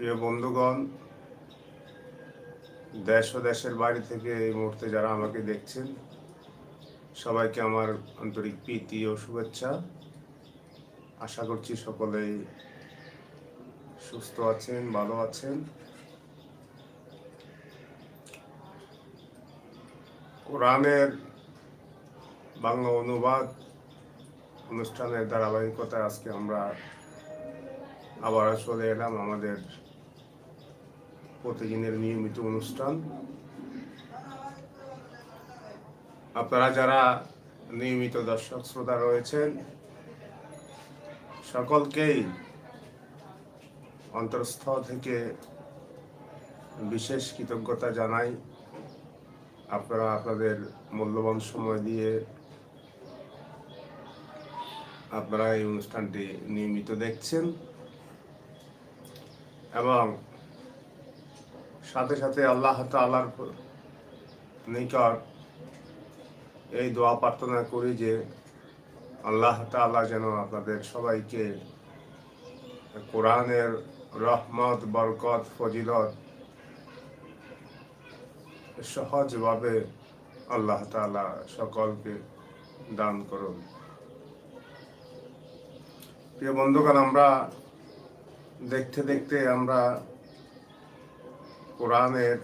প্রিয় বন্ধুগণ, দেশ ও দেশের বাড়ি থেকে এই মুহূর্তে যারা আমাকে দেখছেন, সবাইকে আমার আন্তরিক প্রীতি ও শুভেচ্ছা। আশা করছি সকলেই সুস্থ আছেন, ভালো আছেন। কোরআনের বাংলা অনুবাদ অনুষ্ঠানের ধারাবাহিকতায় আজকে আমরা আবার চলে এলাম আমাদের প্রতিদিনের নিয়মিত অনুষ্ঠান। আপনারা যারা নিয়মিত দর্শক শ্রোতা রয়েছেন, সকলকেই অন্তরস্থ থেকে বিশেষ কৃতজ্ঞতা জানাই। আপনারা আপনাদের মূল্যবান সময় দিয়ে আপনারা এই অনুষ্ঠানটি নিয়মিত দেখছেন। এবং সাথে সাথে আল্লাহ তালার নিকট এই দোয়া প্রার্থনা করি যে আল্লাহ তাআলা যেন আপনাদের সবাইকে কোরআনের রহমত, বরকত, ফজিলত সহজভাবে আল্লাহ তাআলা সকলকে দান করুন। প্রিয় বন্ধুগণ, আমরা দেখতে দেখতে আমরা কোরআনের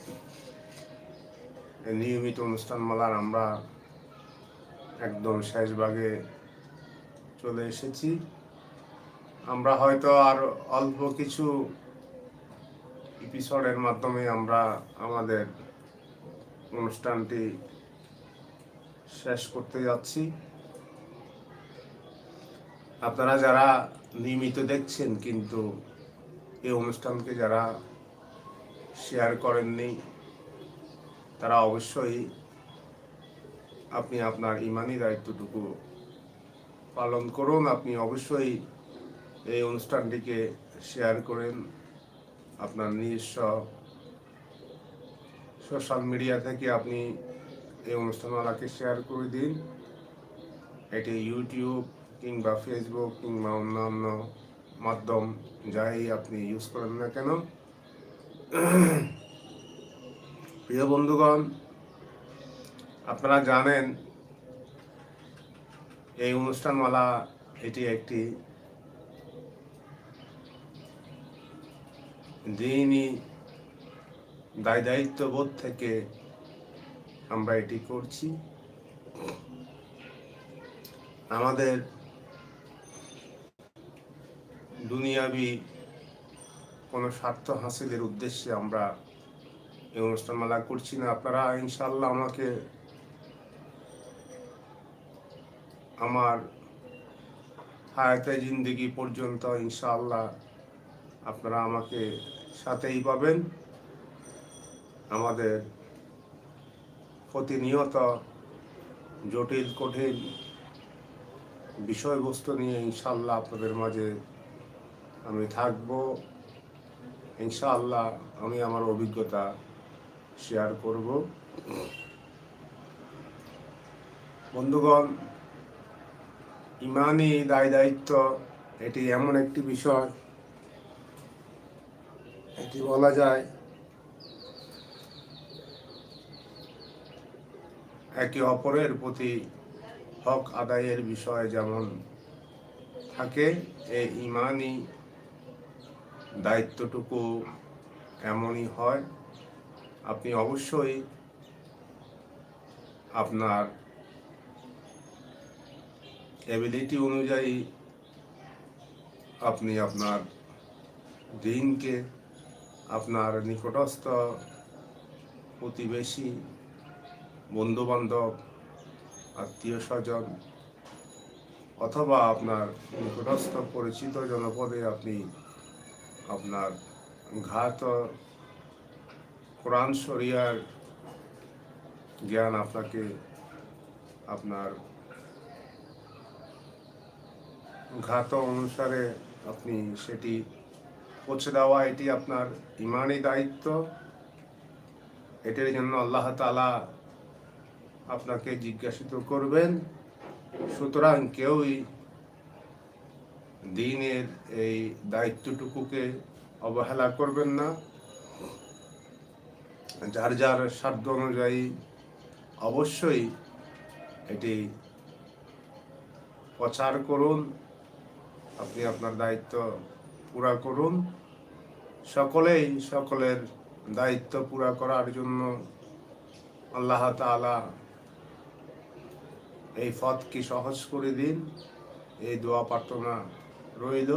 নিয়মিত অনুষ্ঠানমালার আমরা একদম শেষ ভাগে চলে এসেছি। আমরা হয়তো আর অল্প কিছু এপিসোডের মাধ্যমে আমরা আমাদের অনুষ্ঠানটি শেষ করতে যাচ্ছি। আপনারা যারা নিয়মিত দেখছেন কিন্তু এই অনুষ্ঠানকে যারা শেয়ার করেননি, তারা অবশ্যই আপনি আপনার ইমানি দায়িত্বটুকু পালন করুন, আপনি অবশ্যই এই অনুষ্ঠানটিকে শেয়ার করেন আপনার নিজস্ব সোশ্যাল মিডিয়া থেকে আপনি এই অনুষ্ঠানওয়ালাকে শেয়ার করে দিন। এটি ইউটিউব কিংবা ফেসবুক কিংবা অন্যান্য মাধ্যম যাই আপনি ইউজ করেন না কেন। প্রিয় বন্ধুগণ, আপনারা জানেন এই অনুষ্ঠানমালা এটি একটি দিনই দায় দায়িত্ববোধ থেকে আমরা এটি করছি। আমাদের দুনিয়াবি কোনো স্বার্থ হাসিলের উদ্দেশ্যে আমরা এই অনুষ্ঠানমালা করছি না। আপনারা ইনশাল্লাহ আমাকে আমার হায়াতে জিন্দিগি পর্যন্ত ইনশাআল্লাহ আপনারা আমাকে সাথেই পাবেন। আমাদের প্রতিনিয়ত জটিল, কঠিন বিষয়বস্তু নিয়ে ইনশাল্লাহ আপনাদের মাঝে আমি থাকব। ইনশাআল্লাহ আমি আমার অভিজ্ঞতা শেয়ার করব। বন্ধুগণ, ইমানই দায় দায়িত্ব, এটি এমন একটি বিষয়, এটি বলা যায় একে অপরের প্রতি হক আদায়ের বিষয় যেমন থাকে, এই ইমানই দায়িত্বটুকু এমনই হয়, আপনি অবশ্যই আপনার এবিলিটি অনুযায়ী আপনি আপনার দিনকে আপনার নিকটস্থ প্রতিবেশী, বন্ধুবান্ধব আত্মীয় স্বজন অথবা আপনার নিকটস্থ পরিচিত জনপদে আপনি আপনার ঘাত কোরআন শরিয়ার জ্ঞান আপনাকে আপনার ঘাত অনুসারে আপনি সেটি পৌঁছে দেওয়া, এটি আপনার ইমানি দায়িত্ব। এটির জন্য আল্লাহ তালা আপনাকে জিজ্ঞাসিত করবেন, সুতরাং কেউই দিনের এই দায়িত্বটুকুকে অবহেলা করবেন না। যার যার সাধ্য অনুযায়ী অবশ্যই এটি প্রচার করুন, আপনি আপনার দায়িত্ব পুরা করুন। সকলেই সকলের দায়িত্ব পুরা করার জন্য আল্লাহ তাআলা এই পথকে সহজ করে দিন। এই দোয়া প্রার্থনা রইল।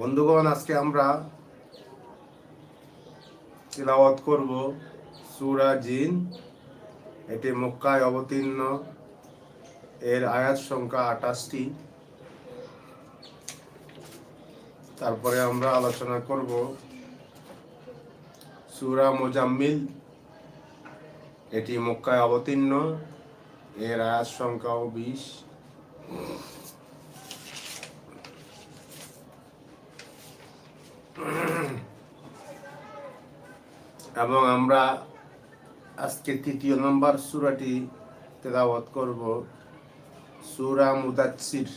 বন্ধুগণ, আজকে আমরা তিলাওয়াত করব সূরা জিন। এটি মক্কায় অবতীর্ণ। এর আয়াত সংখ্যা আঠাশটি তারপরে আমরা আলোচনা করব সূরা মুজাম্মিল। এটি মক্কায় অবতীর্ণ। এর আয়াত সংখ্যাও বিশ। এবং আমরা আজকে তৃতীয় নম্বর সুরাটি তেলাওয়াত করব। সুরা মুদাচ্ছির।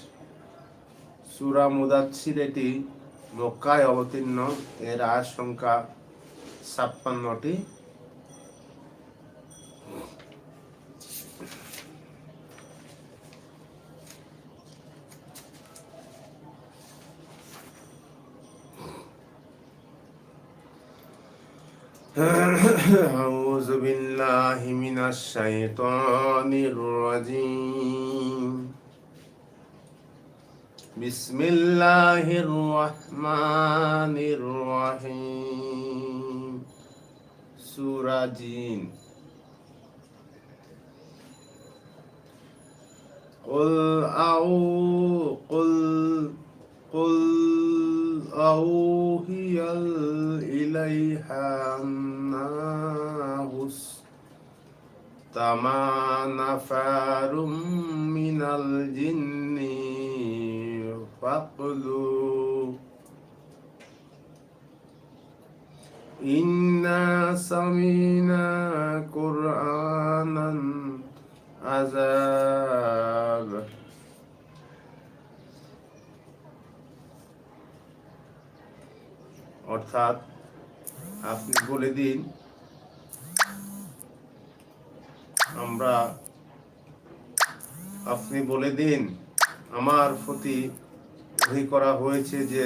সুরা মুদাচ্ছির এটি মক্কায় অবতীর্ণ। এর আশঙ্কা ছাপ্পান্নটি। أعوذ بالله من الشيطان الرجيم بسم الله الرحمن الرحيم سورة جين قل أو قل قل أوهي إليها أنه استمع نفر من الجن فقلوا إنا سمينا قرآنا عذاب অর্থাৎ আপনি বলে দিন, আমরা আপনি বলে দিন, আমার প্রতি করা হয়েছে যে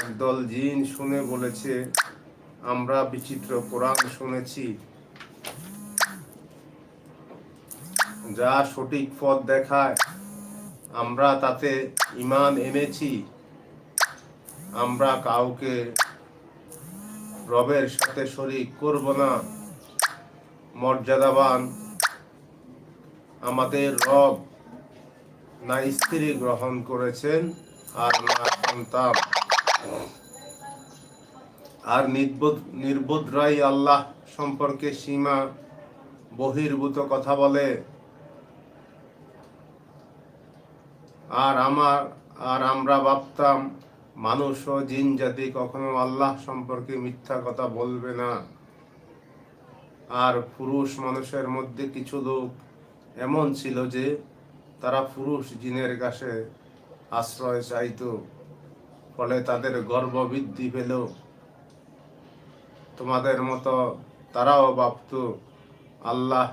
একদল জিন শুনে বলেছে, আমরা বিচিত্র কোরআন শুনেছি। যা সঠিক পথ দেখায়, আমরা তাতে ইমান এনেছি। আমরা কাউকে রবের সাথে শরিক করব না। মর্যাদাবান আমাদের রব না স্ত্রী গ্রহণ করেছেন আর না সন্তান। আর নির্বোধ, নির্বোধরাই আল্লাহ সম্পর্কে সীমা বহির্ভূত কথা বলে। আর আমার, আর আমরা ভাবতাম মানুষ ও জিন জাতি কখনো আল্লাহ সম্পর্কে মিথ্যা কথা বলবে না। আর পুরুষ মানুষের মধ্যে কিছু লোক এমন ছিল যে তারা পুরুষ জিনের কাছে আশ্রয় চাইত, ফলে তাদের গর্ব বৃদ্ধি পেল। তোমাদের মতো তারাও ভাবত, আল্লাহ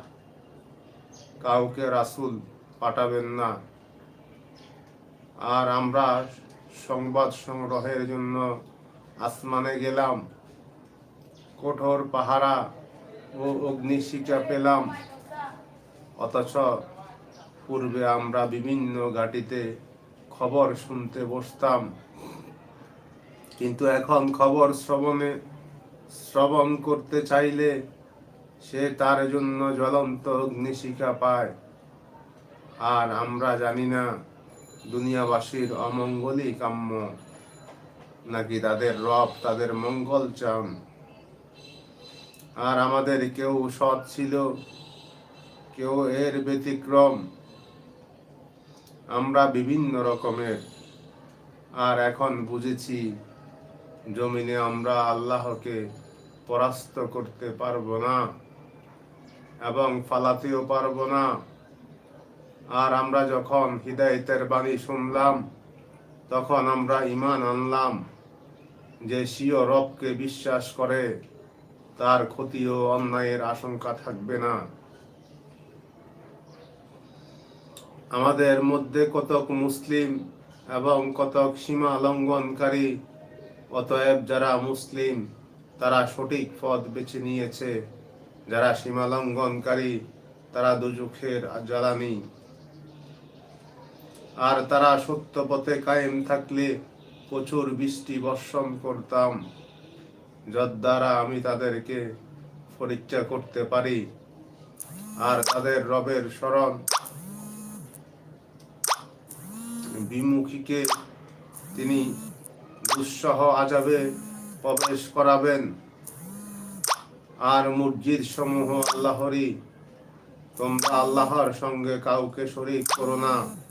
কাউকে রাসুল পাঠাবেন না। আর আমরা সংবাদ সংগ্রহের জন্য আসমানে গেলাম। কঠোর পাহারা ও অগ্নিশিকা পেলাম। অথচ পূর্বে আমরা বিভিন্ন ঘাটিতে খবর শুনতে বসতাম। কিন্তু এখন খবর শ্রবণে, শ্রবণ করতে চাইলে সে তার জন্য জ্বলন্ত অগ্নিশিখা পায়। আর আমরা জানি না দুনিয়াবাসীর অমঙ্গলই কাম্য। নাকি তাদের রব তাদের মঙ্গল চান? আর আমাদের কেউ সৎ ছিল, কেউ এর ব্যতিক্রম। আমরা বিভিন্ন রকমের। আর এখন বুঝেছি, জমিনে আমরা আল্লাহকে পরাস্ত করতে পারব না এবং ফালাতেও পারব না। আর আমরা যখন হৃদায়তের বাণী শুনলাম, তখন আমরা ইমান আনলাম যে স্বীয় রবকে বিশ্বাস করে তার ক্ষতি ও অন্যায়ের আশঙ্কা থাকবে না। আমাদের মধ্যে কতক মুসলিম এবং কতক সীমা লঙ্ঘনকারী, অতএব যারা মুসলিম, তারা সঠিক পথ বেছে নিয়েছে। যারা সীমা লঙ্ঘনকারী, তারা দুজুখের জ্বালানি। আর তারা সত্য পথে কায়েম থাকলে প্রচুর বৃষ্টি বর্ষণ করতাম। যদ্বারা আমি তাদেরকে পরীক্ষা করতে পারি আর তাদের রবের স্মরণ বিমুখীকে তিনি দুঃসহ আজাবে প্রবেশ করাবেন। আর মসজিদ সমূহ আল্লাহরই। তোমরা আল্লাহর সঙ্গে কাউকে শরিক করো না।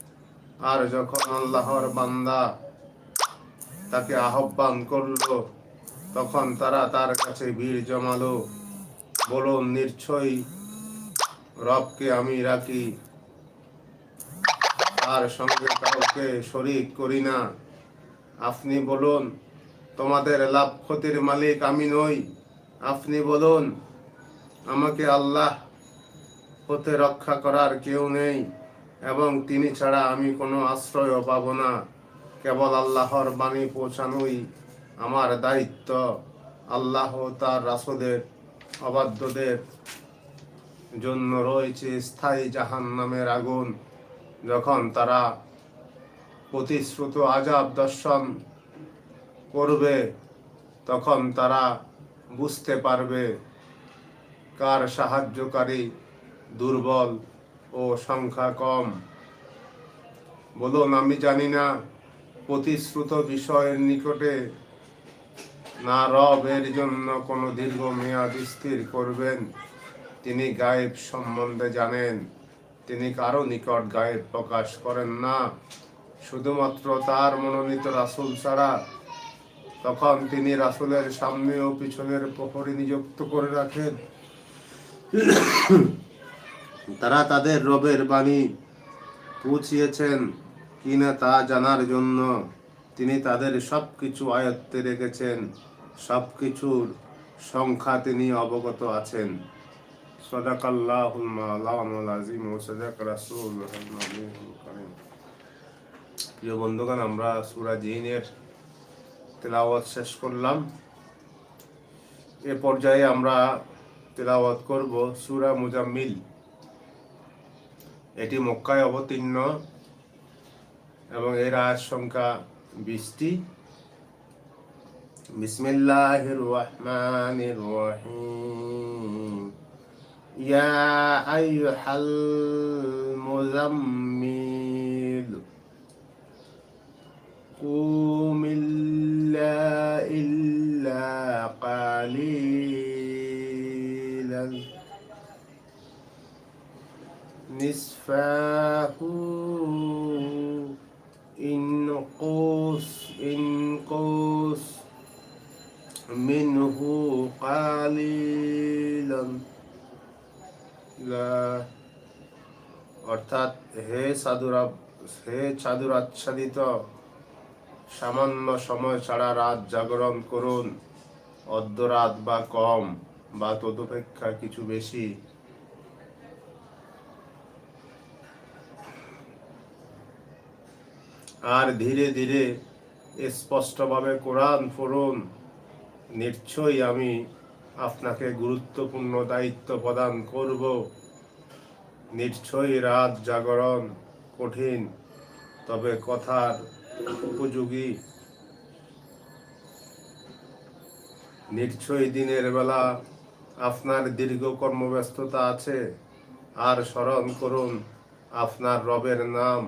আর যখন আল্লাহর বান্দা তাকে আহ্বান করল, তখন তারা তার কাছে ভিড় জমালো। বলুন, নিশ্চয়ই রবকে আমি রাখি, তার সঙ্গে কাউকে শরিক করি না। আপনি বলুন, তোমাদের লাভ ক্ষতির মালিক আমি নই। আপনি বলুন, আমাকে আল্লাহ হতে রক্ষা করার কেউ নেই। এবং তিনি ছাড়া আমি কোনো আশ্রয়ও পাব না। কেবল আল্লাহর বাণী পৌঁছানোই আমার দায়িত্ব। আল্লাহ তার রাসুলের অবাধ্যদের জন্য রয়েছে স্থায়ী জাহান নামের আগুন। যখন তারা প্রতিশ্রুত আজাব দর্শন করবে, তখন তারা বুঝতে পারবে কার সাহায্যকারী দুর্বল ও সংখ্যা কম। বলুন, আমি জানি না, প্রতিশ্রুত বিষয়ের নিকটে না রব এর জন্য কোনো দীর্ঘ মেয়াদ স্থির করবেন। তিনি গায়েব সম্বন্ধে জানেন, তিনি কারও নিকট গায়েব প্রকাশ করেন না। শুধুমাত্র তার মনোনীত রাসুল ছাড়া, তখন তিনি রাসুলের সামনে ও পিছনের প্রহরী নিযুক্ত করে রাখেন। তারা তাদের রবের বাণী পৌঁছিয়েছেন কিনা তা জানার জন্য তিনি তাদের সব কিছু আয়ত্তে রেখেছেন সব কিছুর সংখ্যা তিনি অবগত আছেন। সদাকাল্লাহুল মাওলানাল আজিম ও সদাক প্রিয় বন্ধুগণ, আমরা সূরা জিনের তেলাওয়াত শেষ করলাম। এ পর্যায়ে আমরা তেলাওয়াত করব সুরা মুজাম্মিল। এটি মক্কায় অবতীর্ণ এবং এর আয়াত সংখ্যা বিশটি বিসমিল্লাহির রহমানির রহিম ইয়া আইয়ুহাল মুজাম্মিল قوم الليل إلا قليلا نصفه إنقص إنقص منه قليلا لا অর্থাৎ হে সাধুরা হে চাদুর আচ্ছাদিত সামান্য সময় ছাড়া রাত জাগরণ করুন অর্ধরাত বা কম বা তদপেক্ষা কিছু বেশি আর ধীরে ধীরে স্পষ্টভাবে কোরআন পড়ুন নিশ্চয়ই আমি আপনাকে গুরুত্বপূর্ণ দায়িত্ব প্রদান করব। নিশ্চয়ই রাত জাগরণ কঠিন, তবে কথার উপযোগী। নিশ্চয়ই দিনের বেলা আপনার দীর্ঘ কর্মব্যস্ততা আছে, আর স্মরণ করুন আপনার রবের নাম।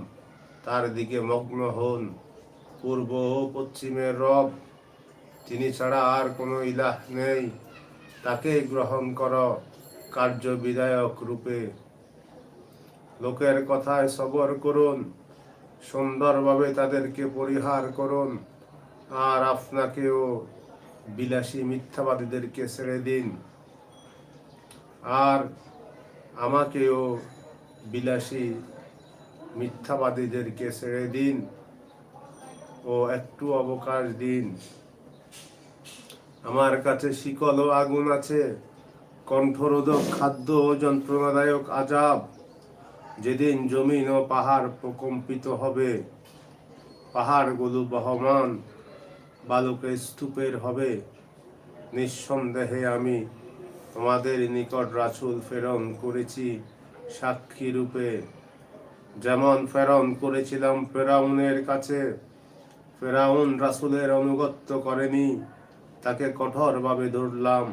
তার দিকে মগ্ন হন। পূর্ব ও পশ্চিমের রব, তিনি ছাড়া আর কোনো ইলাহ নেই। তাকে গ্রহণ কর, কার্য বিধায়ক রূপে। লোকের কথায় সবর করুন, সুন্দরভাবে তাদেরকে পরিহার করুন, আর আপনাকেও বিলাসী মিথ্যাবাদীদেরকে ছেড়ে দিন। আর আমাকেও বিলাসী মিথ্যাবাদীদেরকে ছেড়ে দিন ও একটু অবকাশ দিন। আমার কাছে শিকল ও আগুন আছে, কণ্ঠরোধক খাদ্য ও যন্ত্রণাদায়ক আজাব। যেদিন জমিন ও পাহাড় প্রকম্পিত হবে পাহাড়গুলো বহমান, বালুকে স্তূপের হবে। নিঃসন্দেহে আমি তোমাদের নিকট রাসূল প্রেরণ করেছি সাক্ষী রূপে। যেমন প্রেরণ করেছিলাম ফেরাউনের কাছে, ফেরাউন রাসুলের অনুগত্য করেনি, তাকে কঠোরভাবে ধরলাম।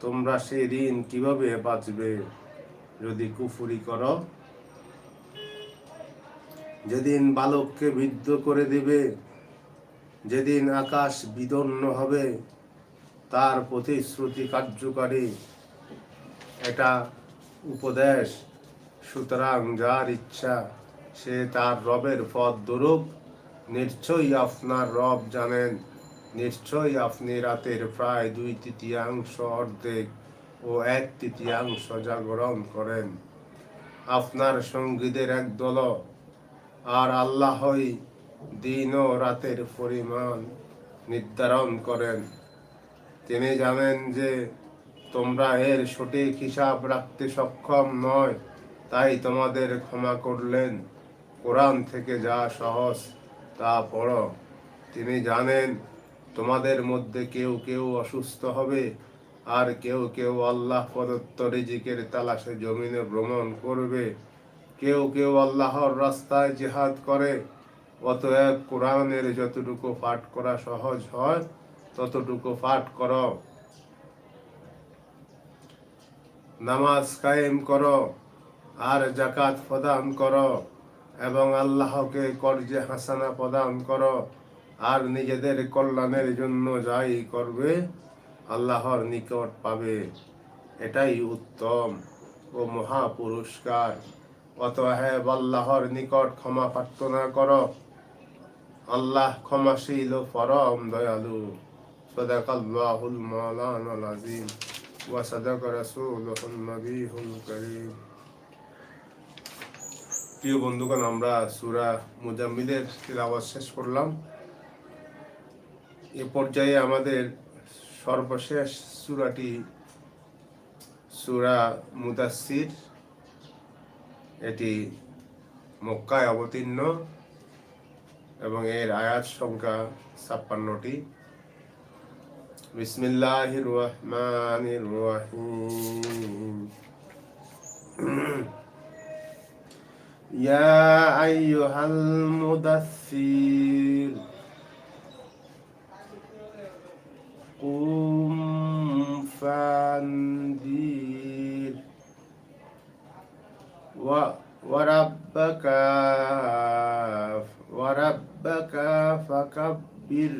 তোমরা সেই দিন কীভাবে বাঁচবে যদি কুফুরি করো? যেদিন বালককে বিদ্ধ করে দিবে, যেদিন আকাশ বিদন্ন হবে, তার প্রতিশ্রুতি কার্যকারী। এটা উপদেশ সুতরাং যার ইচ্ছা, সে তার রবের পথ ধরুক নিশ্চয়ই আপনার রব জানেন, নিশ্চয়ই আপনি রাতের প্রায় দুই তৃতীয়াংশ অর্ধেক ও এক তৃতীয়াংশ জাগরণ করেন। আপনার সঙ্গীদের এক দল, আর আল্লাহই দিন ও রাতের পরিমাণ নির্ধারণ করেন। তিনি জানেন যে তোমরা এর সঠিক হিসাব রাখতে সক্ষম নয়। তাই তোমাদের ক্ষমা করলেন। কোরআন থেকে যা সহজ, তা পড়ো। তিনি জানেন তোমাদের মধ্যে কেউ কেউ অসুস্থ হবে, আর কেউ কেউ আল্লাহ প্রদত্ত রিজিকের তালাশে জমিনে ভ্রমণ করবে। কেউ কেউ আল্লাহর রাস্তায় জেহাদ করে। অতএব কোরআনের যতটুকু পাঠ করা সহজ হয়, ততটুকু পাঠ করো। নামাজ কায়েম করো। আর জাকাত প্রদান করো এবং আল্লাহকে কর্জে হাসানা প্রদান করো। আর নিজেদের কল্যাণের জন্য যাই করবে, আল্লাহর নিকট পাবে। এটাই উত্তম ও মহা পুরস্কার। অতএব আল্লাহর নিকট ক্ষমা প্রার্থনা কর। আল্লাহ ক্ষমাশীল ও পরম দয়ালু। সদাকাল্লাহুল মাওলানাল আযীম ওয়া সাদাকা রাসূলুহুন নবিয়ুল কারীম। প্রিয় বন্ধুগণ, আমরা সুরা মুজাম্মিলের তিলাওয়াত শেষ করলাম। এ পর্যায়ে আমাদের সর্বশেষ সুরাটি সুরা মুদাসসির। এটি মক্কায় অবতীর্ণ এবং এর আয়াত সংখ্যা ছাপ্পান্নটি। বিসমিল্লাহির রহমানির রহিম। يا أيها المدثر. قم فانذر و- وربك وربك فكبر.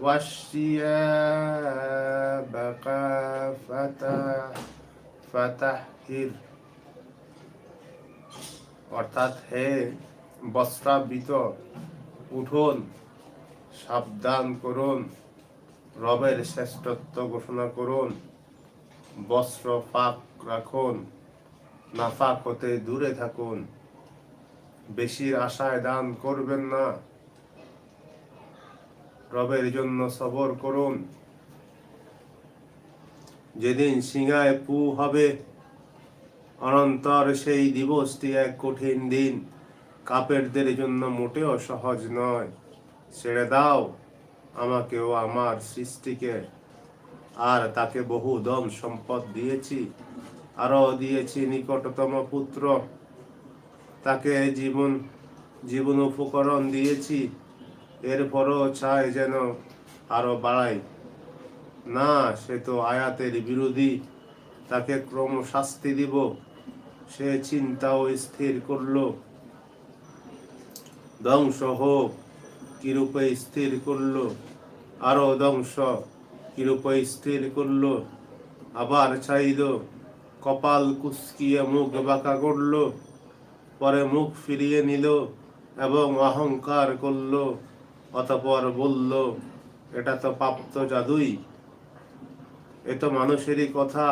والثيابك فتح فتحهر. অর্থাৎ হে বস্ত্রাবৃত, উঠুন, সাবধান করুন, রবের শ্রেষ্ঠত্ব ঘোষণা করুন, বস্ত্র পাক রাখুন, নাফাক হতে দূরে থাকুন, বেশির আশায় দান করবেন না, রবের জন্য সবর করুন। যেদিন সিংহায় পু হবে অনন্তর সেই দিবসটি এক কঠিন দিন। কাপেরদের জন্য মোটেও সহজ নয়। ছেড়ে দাও আমাকেও আমার সৃষ্টিকে। আর তাকে বহু দম সম্পদ দিয়েছি, আরও দিয়েছি নিকটতম পুত্র। তাকে জীবন জীবন উপকরণ দিয়েছি, এরপরও চায় যেন আরও বাড়াই না, সে তো আয়াতের বিরোধী। তাকে ক্রমশাস্তি দিব। সে চিন্তাও স্থির করল। ধ্বংস হোক, কিরূপে স্থির করল? আরও ধ্বংস কিরূপে স্থির করল? আবার চাইল কপাল কুচকিয়ে মুখ বাঁকা করল, পরে মুখ ফিরিয়ে নিল এবং অহংকার করল, অতপর বলল, এটা তো প্রাপ্ত জাদুই। এ তো মানুষেরই কথা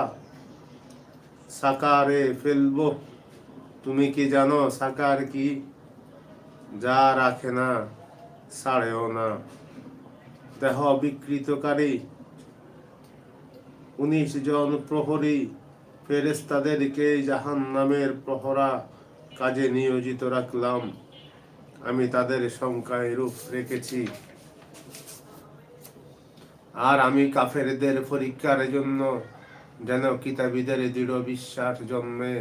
সাকারে ফেলব। তুমি কি জানো সাকার কি? যা রাখে না, ছাড়েও না। দেহ বিকৃতকারী। উনিশ জন প্রহরী ফেরেস্তাদেরকে জাহান নামের প্রহরা কাজে নিয়োজিত রাখলাম। আমি তাদের সংখ্যায় রূপ রেখেছি। আর আমি কাফেরদের পরীক্ষার জন্য যেন কিতাবীদের দৃঢ় বিশ্বাস জন্মে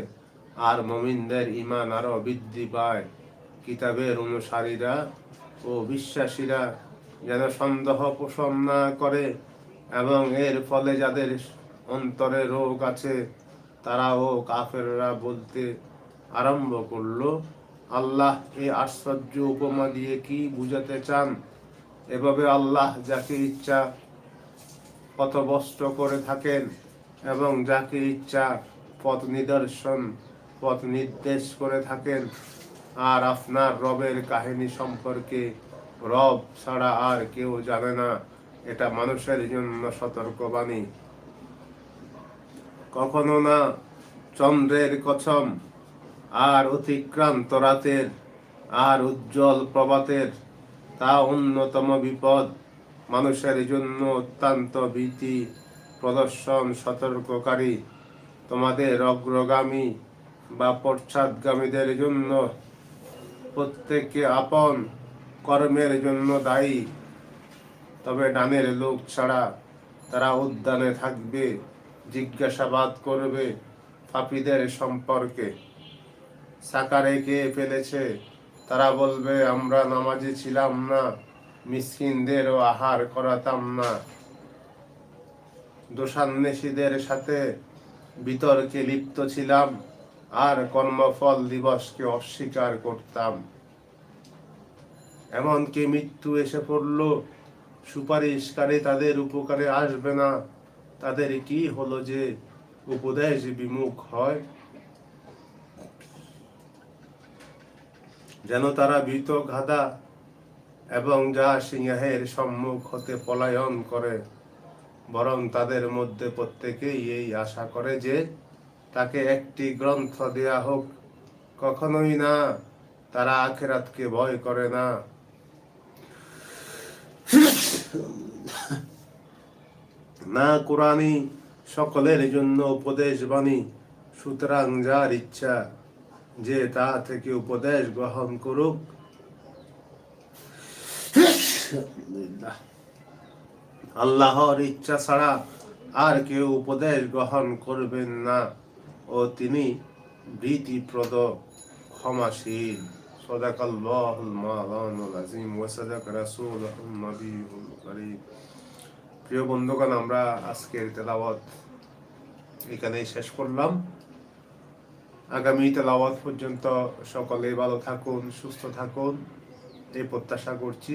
আর মমিনদের ইমান আরও বৃদ্ধি পায়। কিতাবের অনুসারীরা ও বিশ্বাসীরা যেন সন্দেহ পোষণ না করে এবং এর ফলে যাদের অন্তরে রোগ আছে, তারাও কাফেররা বলতে আরম্ভ করল, আল্লাহ এই আশ্চর্য উপমা দিয়ে কি বুঝাতে চান? এভাবে আল্লাহ যাকে ইচ্ছা পথভ্রষ্ট করে থাকেন এবং যাকে ইচ্ছা পথ নিদর্শন, পথ নির্দেশ করে থাকেন। আর আপনার রবের কাহিনী সম্পর্কে রব ছাড়া আর কেউ জানে না। এটা মানুষের জন্য সতর্কবাণী। কখনো না চন্দ্রের কছম, আর অতিক্রান্ত রাতের, আর উজ্জ্বল প্রভাতের। তা অন্যতম বিপদ। মানুষের জন্য অত্যন্ত ভীতি। প্রদর্শন সতর্ককারী। তোমাদের অগ্রগামী বা পশ্চাৎগামীদের জন্য প্রত্যেককে আপন কর্মের জন্য দায়ী। তবে ডানের লোক ছাড়া তারা উদ্যানে থাকবে, জিজ্ঞাসাবাদ করবে পাপীদের সম্পর্কে। সাকারে কে ফেলেছে? তারা বলবে, আমরা নামাজে ছিলাম না, মিসকিনদেরও আহার করাতাম না। দোষান্বেষীদের সাথে বিতর্কে লিপ্ত ছিলাম, আর কর্মফল দিবসকে অস্বীকার করতাম। এমনকি মৃত্যু এসে পড়ল, সুপারিশকারী তাদের উপকারে আসবে না। তাদের কি হলো যে উপদেশ বিমুখ হয়? যেন তারা ভীত, গাধা এবং যা সিংহের সম্মুখ হতে পলায়ন করে। বরং তাদের মধ্যে প্রত্যেকেই এই আশা করে যে তাকে একটি গ্রন্থ দেয়া হোক। কখনোই না, তারা আখেরাতকে ভয় করে না। না, কোরআনই সকলের জন্য উপদেশ বাণী। সুতরাং যার ইচ্ছা যে তা থেকে উপদেশ গ্রহণ করুক। আল্লাহর ইচ্ছা ছাড়া আর কেউ উপদেশ গ্রহণ করবেন না ও তিনি ভীতিপ্রদ ক্ষমাশীল صدق الله المعلان العظيم وصدق رسوله النبي الكريم প্রিয় বন্ধুগণ আমরা আজকের তেলাওয়াত এখানেই শেষ করলাম আগামী তেলাওয়াত পর্যন্ত সকলে ভালো থাকুন সুস্থ থাকুন এই প্রত্যাশা করছি